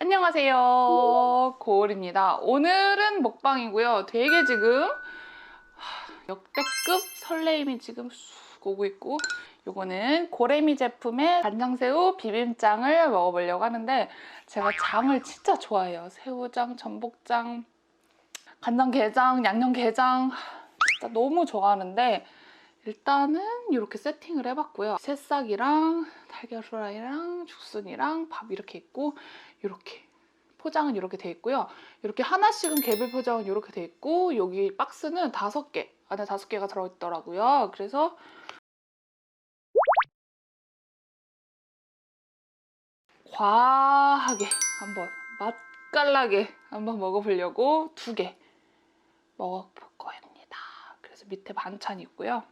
안녕하세요. 고을입니다. 오늘은 먹방이고요. 되게 지금 하, 역대급 설레임이 지금 쑥 오고 있고 요거는 고래미 제품의 간장새우 비빔장을 먹어보려고 하는데 제가 장을 진짜 좋아해요. 새우장, 전복장, 간장게장, 양념게장 진짜 너무 좋아하는데 일단은 이렇게 세팅을 해봤고요. 새싹이랑 달걀 후라이랑 죽순이랑 밥 이렇게 있고 이렇게 포장은 이렇게 돼 있고요. 이렇게 하나씩은 개별 포장은 이렇게 돼 있고 여기 박스는 다섯 개 안에 다섯 개가 들어있더라고요. 그래서 과하게 한번 맛깔나게 한번 먹어보려고 두 개 먹어볼. 그래서 밑에 반찬이 있고요.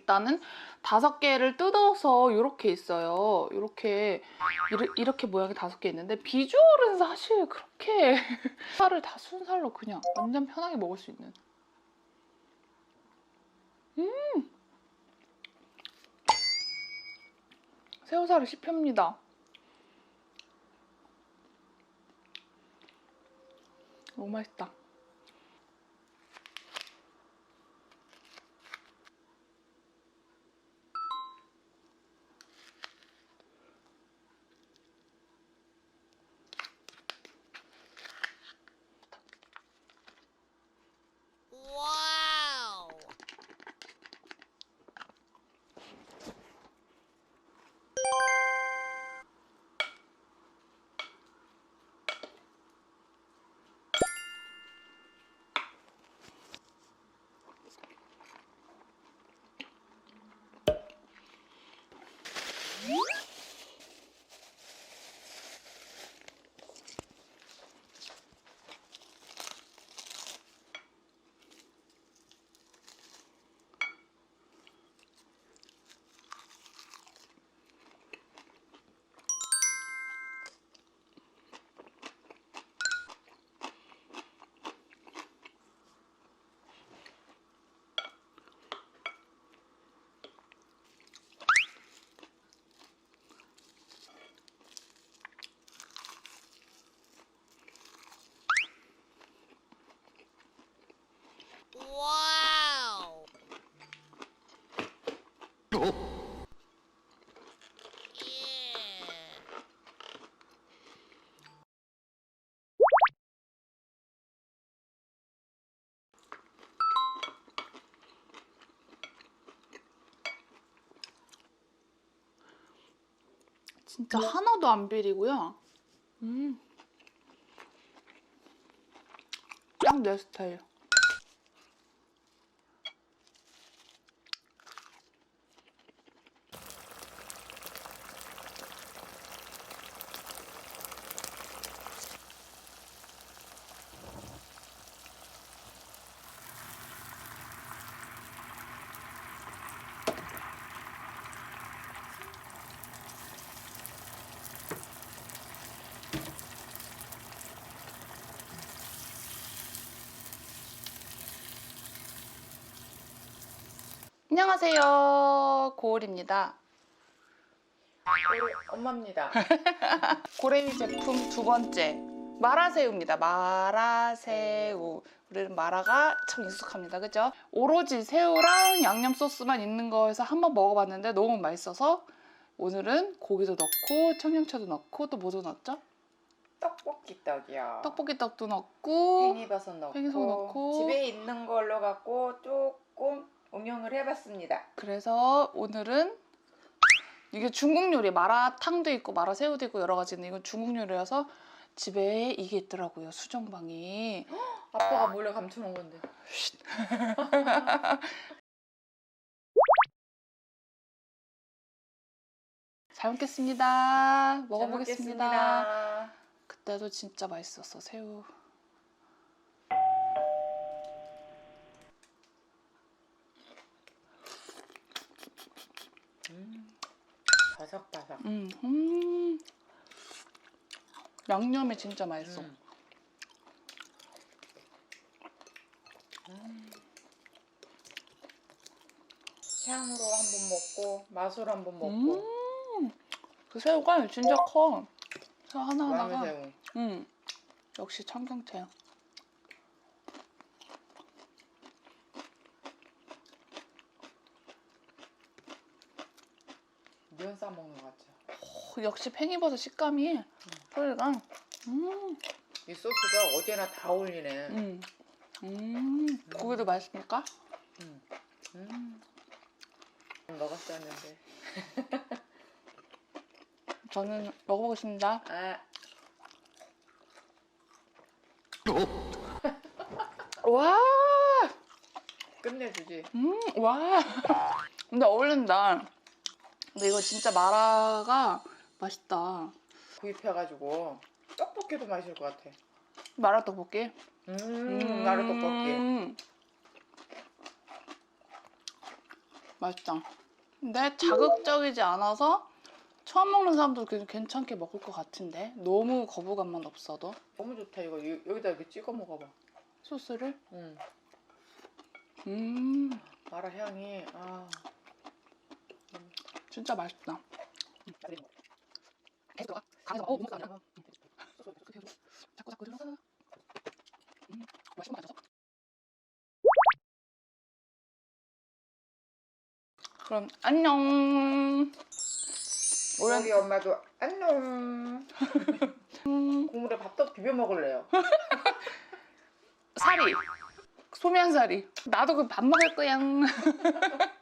일단은 다섯 개를 뜯어서 이렇게 있어요. 이렇게 이렇게 모양이 다섯 개 있는데 비주얼은 사실 그렇게 살을 다 순살로 그냥 완전 편하게 먹을 수 있는. 음, 새우살이 씹힙니다. 너무 맛있다. 진짜 하나도 안 비리고요. 음. 딱 내 스타일. 안녕하세요. 고을입니다. 엄마입니다. 고래미 제품 두 번째 마라새우입니다. 마라새우. 우리는 마라가 참 익숙합니다. 그죠? 오로지 새우랑 양념 소스만 있는 거에서 한번 먹어봤는데 너무 맛있어서 오늘은 고기도 넣고 청양채도 넣고 또 뭐도 넣었죠? 떡볶이 떡이요. 떡볶이 떡도 넣고 팽이버섯 넣고, 팽이버섯 넣고. 집에 있는 걸로 갖고 조금 응용을 해봤습니다. 그래서 오늘은 이게 중국 요리 마라탕도 있고 마라새우도 있고 여러 가지 있는데 이건 중국 요리라서 집에 이게 있더라고요 수정방이 아빠가 몰래 감춰놓은 건데. 잘 먹겠습니다 잘 먹어보겠습니다 먹겠습니다. 그때도 진짜 맛있었어 새우 음, 바삭바삭. 음, 음. 양념이 진짜 맛있어 음. 음. 향으로 한 번 먹고 맛으로 한 번 먹고 음, 그 새우가 진짜 커 하나 하나가 왕새우. 음 역시 청경채 면 싸먹는 오, 역시 팽이버섯 식감이 소리가 음, 이 소스가 어디나 다 어울리네. 음, 음, 고기도 맛있습니까? 음. 음. 먹었었는데. 저는 먹어보겠습니다. 아, 와, 끝내주지. 음, 와. 근데 어울린다. 근데 이거 진짜 마라가 맛있다. 구입해가지고 떡볶이도 마실 것 같아. 마라 떡볶이. 음, 나루 떡볶이. 음. 맛있다. 근데 자극적이지 않아서 처음 먹는 사람도 그래도 괜찮게 먹을 것 같은데 너무 거부감만 없어도 너무 좋다 이거 여- 여기다 이렇게 찍어 먹어봐. 소스를 음, 음 마라 향이 아. 진짜 맛있다. 계속 가. 간에서 어 뭔가 아니야. 자꾸 자꾸 들어서. 음 맛있는 거 맞아서. 그럼 안녕. 우리 올해 엄마도 안녕. 음, 국물에 밥떡 비벼 먹을래요. 사리 소면사리 나도 그 밥 먹을 거야